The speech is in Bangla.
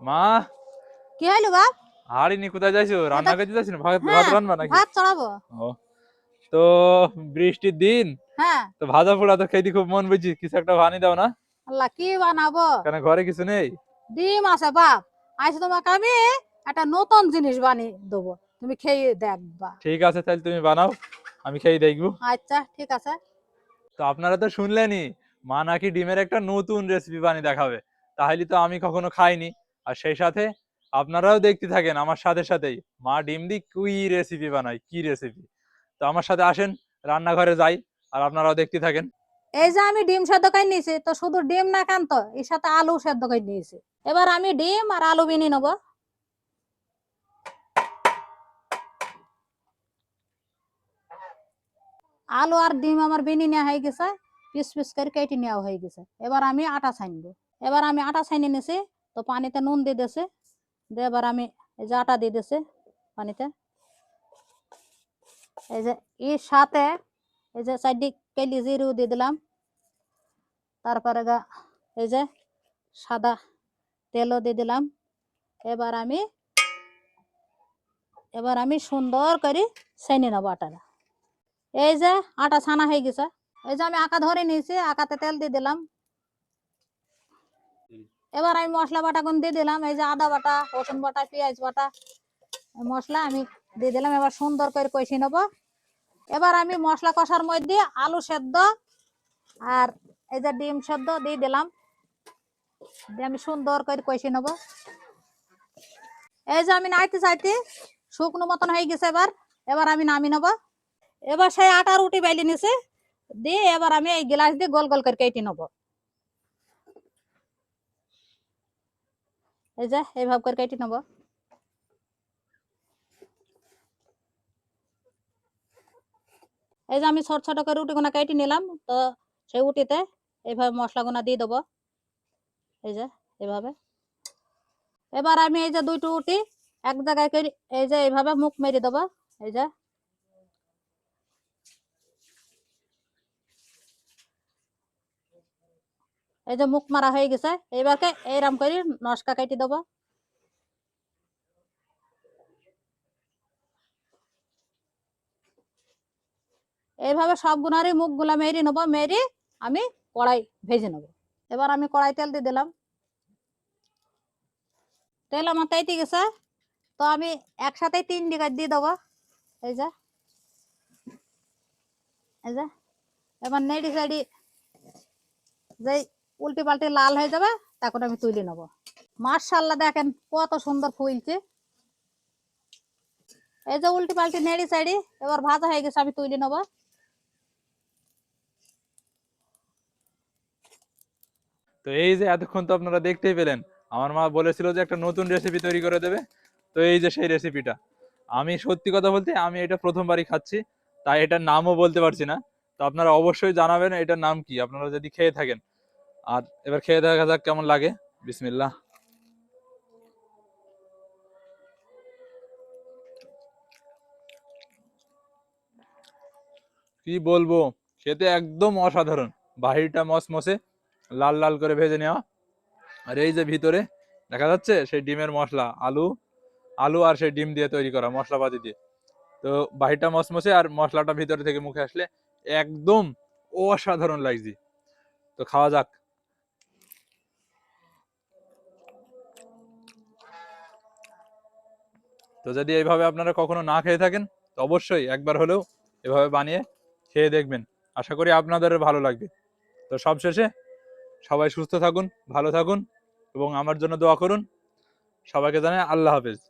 মা? কি হইল বাপ? হাড়ি নি কোথায় যাইছো? রান্না করতে যাইছো ভাত হ্যাঁ, ভাত রান্না নাকি? ভাত চড়াবো। ও। তো বৃষ্টির দিন? হ্যাঁ। তো ভাজা পোড়া তো খেতে খুব মন বুঝি কিছু একটা বানিয়ে দাও না? আল্লাহ কি বানাবো? কেন ঘরে কিছু নেই? ডিম আছে বাপ। আজ তোমাকে আমি একটা নতুন জিনিস বানিয়ে দেবো। তুমি খেয়ে দেখবা। ঠিক আছে তাহলে তুমি বানাও। আমি খেয়ে দেখব। আচ্ছা ঠিক আছে। তো আপনারা তো শুনলেনি মা নাকি ডিমের একটা নতুন রেসিপি বানিয়ে দেখাবে। তাহলে তো আমি কখনো খাইনি। আর সেই সাথে আপনারাও দেখতে থাকেন আমার সাথে সাথেই, মা ডিম দি কি রেসিপি বানায়, কি রেসিপি তো আমার সাথে আসেন, রান্নাঘরে যাই আর আপনারাও দেখতে থাকেন। এই যে আমি ডিম সেদ্ধ করে নিয়েছি, তো শুধু ডিম না কেন তো এর সাথে আলু সেদ্ধ করে নিয়েছি। এবার আমি ডিম আর আলু বিনি নেব। আলু আর ডিম আমার বিনি নেওয়া হয়ে গেছে, পিস পিস করে কেটে নেওয়া হয়ে গেছে। এবার আমি আটা ছাইনবো এবার আমি আটা ছাইনে নিছি তো পানিতে নুন দিয়ে দিয়েছে। দিয়ে এবার আমি এই যে আটা দিয়ে দিয়েছে পানিতে। এই যে এর সাথে এই যে চারদিক পেলি জিরু দিয়ে দিলাম। তারপরে গা এই যে সাদা তেলও দিয়ে দিলাম। এবার আমি এবার আমি সুন্দর করে ছেনে নেব আটাটা। এই যে আটা ছানা হয়ে গেছে। এই যে আমি আঁকা ধরে নিয়েছি, আঁকাতে তেল দিয়ে দিলাম। এবার আমি মশলা বাটা কোন দিয়ে দিলাম, এই যে আদা বাটা, রসুন বাটা, পেঁয়াজ বাটা। মশলা আমি দিয়ে দিলাম, এবার সুন্দর করে কষিয়ে নেব। এবার আমি মশলা কষার মধ্যে আলু সেদ্ধ আর এই যে ডিম সেদ্ধ দিয়ে দিলাম। দিয়ে আমি সুন্দর করে কষিয়ে নেব। এই যে আমি নাইতে চাইতে, শুকনো মতন হয়ে গেছে এবার। এবার আমি নামিয়ে নেব। এবার সেই আটা রুটি বেলে নিছে, দিয়ে এবার আমি এই গ্লাস দিয়ে গোল গোল করে কেটে নেব। এই যে এইভাবে করে কেটে নেব। এই যে, আমি ছোট ছোট করে রুটিগুনা কেটে নিলাম, তো সেই উটিতে এইভাবে মশলাগুনা দিয়ে দেবো। এই যে এইভাবে এবার আমি এই যে দুইটো উটি এক জায়গায় এই যে এইভাবে মুখ মেরে দেবো। এই যে এই যে মুখ মারা হয়ে গেছে, এইবারকে এইরকম করে নস্কা কেটে দেবো। এইভাবে সবগুনারই মুখগুলা মেরে নেব, মেরে আমি কড়াই ভেজে নেব। এবার আমি কড়াই তেল দিয়ে দিলাম। তেল আমার তাইতে গেছে, তো আমি একসাথে তিন দিকে দিয়ে দেবো। এই যে এই যে, এবার নেড়ি সাইডি যেই উল্টি পাল্টি লাল হয়ে যাবে তখন আমি তুলে নেব। মার্শাল্লাহ দেখেন, কত সুন্দর ফুলছে। এই যে উল্টি পাল্টি নেড়ি সাইডি এবার ভাজা হয়ে গেছে, আমি তুলে নেব। তো এই যে এতক্ষণ তো আপনারা দেখতেই পেলেন, আমার মা বলেছিল যে একটা নতুন রেসিপি তৈরি করে দেবে। তো এই যে সেই রেসিপিটা আমি সত্যি কথা বলতে, আমি এটা প্রথমবারই খাচ্ছি, তাই এটার নামও বলতে পারছি না। তো আপনারা অবশ্যই জানাবেন, এটার নাম কি? আপনারা যদি খেয়ে থাকেন। আর এবার খেয়ে দেখা যাক কেমন লাগে। বিসমিল্লা কি বলব, খেতে একদম অসাধারণ। বাহিরটা মসমসে, লাল লাল করে ভেজে নেওয়া। আর এই যে ভিতরে, দেখা যাচ্ছে সেই ডিমের মশলা, আলু আলু আর সেই ডিম দিয়ে তৈরি করা, মশলাপাতি দিয়ে। তো বাহিরটা মসমসে আর মশলাটা ভিতরে থেকে মুখে আসলে একদম অসাধারণ লাগছে। তো খাওয়া যাক। তো যদি এইভাবে আপনারা কখনো না খেয়ে থাকেন, তো অবশ্যই একবার হলেও এভাবে বানিয়ে খেয়ে দেখবেন। আশা করি আপনাদের ভালো লাগবে। তো সবশেষে সবাই সুস্থ থাকুন, ভালো থাকুন এবং আমার জন্য দোয়া করুন। সবাইকে জানাই আল্লাহ হাফেজ।